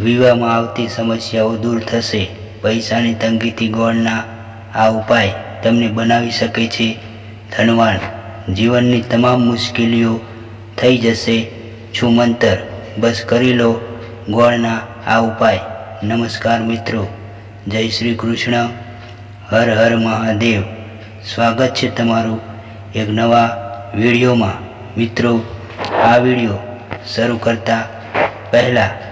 વિવાહમાં આવતી સમસ્યાઓ દૂર થશે. પૈસાની તંગીથી ગોળના આ ઉપાય તમને બનાવી શકે છે. ધનવાન, જીવનની તમામ મુશ્કેલીઓ થઈ જશે. છું મંતર, બસ કરી લો ગોળના આ ઉપાય. નમસ્કાર મિત્રો, જય શ્રી કૃષ્ણ. હર હર મહાદેવ. સ્વાગત છે તમારું એક નવા વિડીયોમાં. મિત્રો, આ વીડિયો શરૂ કરતા પહેલાં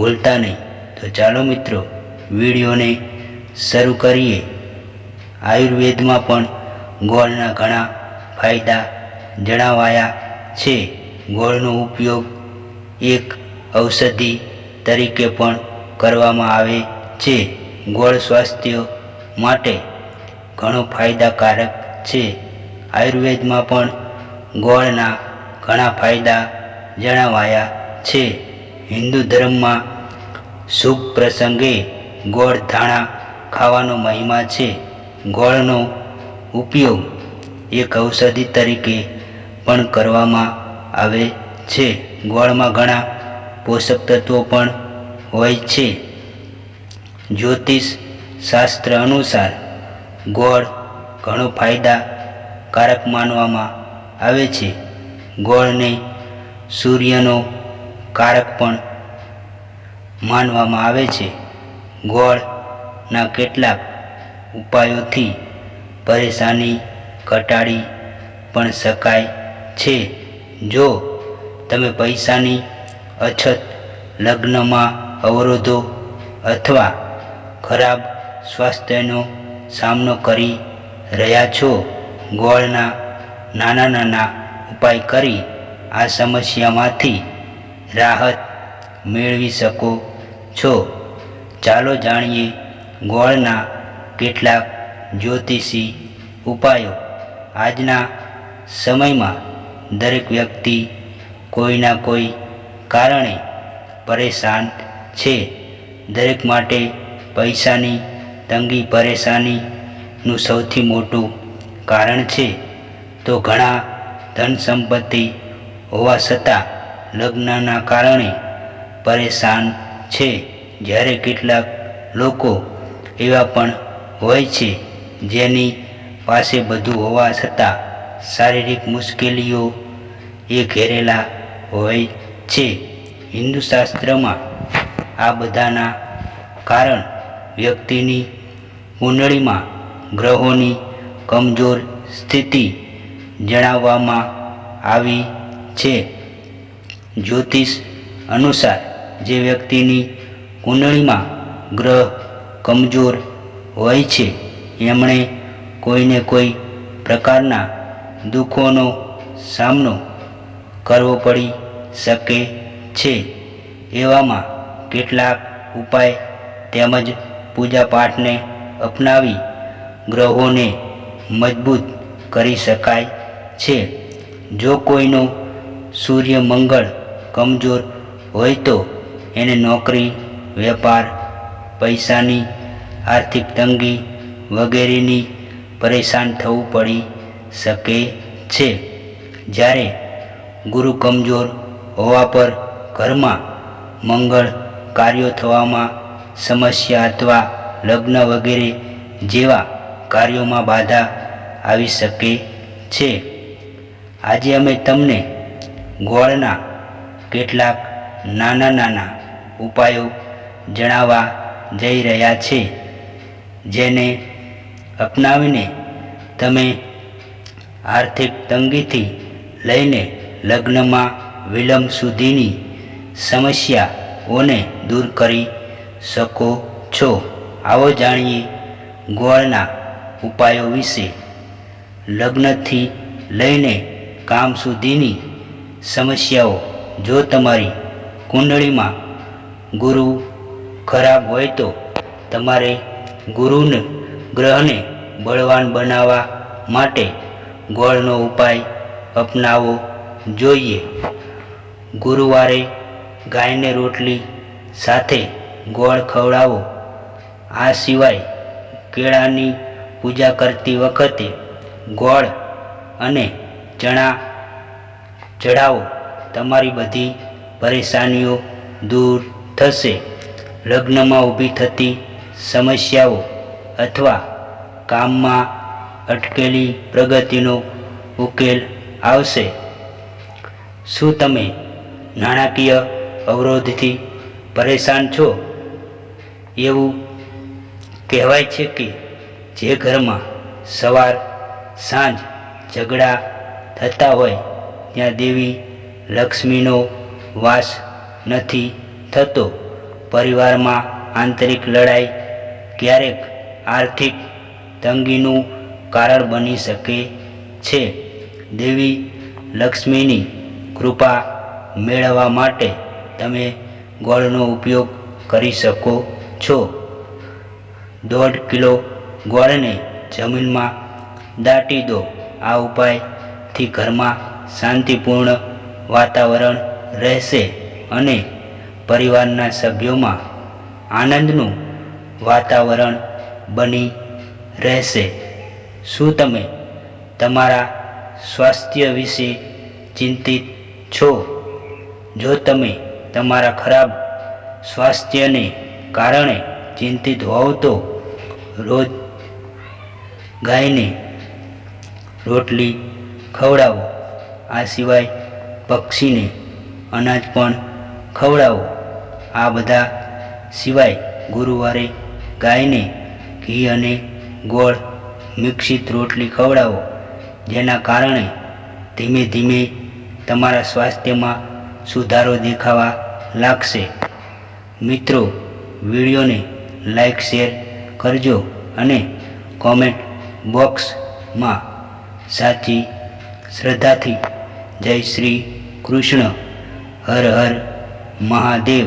ભૂલતા નહીં. તો ચાલો મિત્રો, વિડીયોને શરૂ કરીએ. આયુર્વેદમાં પણ ગોળના ઘણા ફાયદા જણાવાયા છે. ગોળનો ઉપયોગ એક ઔષધિ તરીકે પણ કરવામાં આવે છે. ગોળ સ્વાસ્થ્ય માટે ઘણો ફાયદાકારક છે. આયુર્વેદમાં પણ ગોળના ઘણા ફાયદા જણાવાયા છે. હિન્દુ ધર્મમાં શુભ પ્રસંગે ગોળ ધાણા ખાવાનો મહિમા છે. ગોળનો ઉપયોગ એક ઔષધિ તરીકે પણ કરવામાં આવે છે. ગોળમાં ઘણા પોષક તત્વો પણ હોય છે. જ્યોતિષ શાસ્ત્ર અનુસાર ગોળ ઘણો ફાયદાકારક માનવામાં આવે છે. ગોળને સૂર્યનો કારક પણ માનવામાં આવે છે. ગોળના કેટલાક ઉપાયોથી પરેશાની ઘટાડી પણ શકાય છે. જો તમે પૈસાની અછત લગ્નમાં અવરોધો અથવા ખરાબ સ્વાસ્થ્યનો સામનો કરી રહ્યા છો, ગોળના નાના નાના ઉપાય કરી આ સમસ્યામાંથી રાહત મેળવી શકો છો. ચાલો જાણીએ ગોળના કેટલાક જ્યોતિષી ઉપાયો. આજના સમયમાં દરેક વ્યક્તિ કોઈના કોઈ કારણે પરેશાન છે. દરેક માટે પૈસાની તંગી પરેશાનીનું સૌથી મોટું કારણ છે. તો ઘણા ધન સંપત્તિ હોવા છતાં લગ્નના કારણે પરેશાન છે. જ્યારે કેટલાક લોકો એવા પણ હોય છે જેની પાસે બધું હોવા છતાં શારીરિક મુશ્કેલીઓ એ ઘેરેલા હોય છે. હિન્દુ શાસ્ત્રમાં આ બધાના કારણ વ્યક્તિની કુંડળીમાં ગ્રહોની કમજોર સ્થિતિ જણાવવામાં આવી છે. જ્યોતિષ અનુસાર જે વ્યક્તિની કુંડળીમાં ગ્રહ કમજોર હોય છે, એમણે કોઈને કોઈ પ્રકારના દુઃખોનો સામનો કરવો પડી શકે છે. એવામાં કેટલાક ઉપાય તેમજ પૂજાપાઠને અપનાવી ગ્રહોને મજબૂત કરી શકાય છે. જો કોઈનો સૂર્ય મંગળ કમજોર હોય તો એને નોકરી, વેપાર, પૈસાની, આર્થિક તંગી વગેરેની પરેશાન થવું પડી શકે છે. જ્યારે ગુરુ કમજોર હોવા પર ઘરમાં મંગળ કાર્યો થવામાં સમસ્યા અથવા લગ્ન વગેરે જેવા કાર્યોમાં બાધા આવી શકે છે. આજે અમે તમને ગોળના કેટલાક નાના નાના ઉપાયો જણાવવા જઈ રહ્યા છે. જેને અપનાવીને તમે આર્થિક તંગીથી લઈને લગ્નમાં વિલંબ સુધીની સમસ્યાઓને દૂર કરી શકો છો. આવો જાણીએ ગોળના ઉપાયો વિશે. લગ્નથી લઈને કામ સુધીની સમસ્યાઓ. જો તમારી કુંડળીમાં ગુરુ ખરાબ હોય તો તમારે ગુરુને ગ્રહને બળવાન બનાવવા માટે ગોળનો ઉપાય અપનાવવો જોઈએ. ગુરુવારે ગાયને રોટલી સાથે ગોળ ખવડાવો. આ સિવાય કેળાની પૂજા કરતી વખતે ગોળ અને ચણા ચઢાવો. તમારી બધી પરેશાનીઓ દૂર થશે. લગ્નમાં ઊભી થતી સમસ્યાઓ અથવા કામમાં અટકેલી પ્રગતિનો ઉકેલ આવશે. શું તમે નાણાકીય અવરોધથી પરેશાન છો? એવું કહેવાય છે કે જે ઘરમાં સવાર, સાંજ ઝઘડા થતા હોય, ત્યાં દેવી લક્ષ્મીનો વાસ નથી. થતો પરિવારમાં આંતરિક લડાઈ ક્યારેક આર્થિક તંગીનું કારણ બની શકે છે. દેવી લક્ષ્મીની કૃપા મેળવવા માટે તમે ગોળનો ઉપયોગ કરી શકો છો. દોઢ કિલો ગોળને જમીનમાં દાટી દો. આ ઉપાયથી ઘરમાં શાંતિપૂર્ણ વાતાવરણ રહેશે અને પરિવારના સભ્યોમાં આનંદનું વાતાવરણ બની રહેશે. શું તમે તમારા સ્વાસ્થ્ય વિશે ચિંતિત છો? જો તમે તમારા ખરાબ સ્વાસ્થ્યને કારણે ચિંતિત હોવ તો રોજ ગાયને રોટલી ખવડાવો. આ સિવાય પક્ષીને અનાજ પણ ખવડાવો. આ બધા સિવાય ગુરુવારે ગાયને ઘી અને ગોળ મિક્સિત રોટલી ખવડાવો, જેના કારણે ધીમે ધીમે તમારા સ્વાસ્થ્યમાં સુધારો દેખાવા લાગશે. મિત્રો, વિડીયોને લાઈક, શેર કરજો અને કોમેન્ટ બોક્સમાં સાચી શ્રદ્ધાથી જય શ્રી કૃષ્ણ, હર હર મહાદેવ.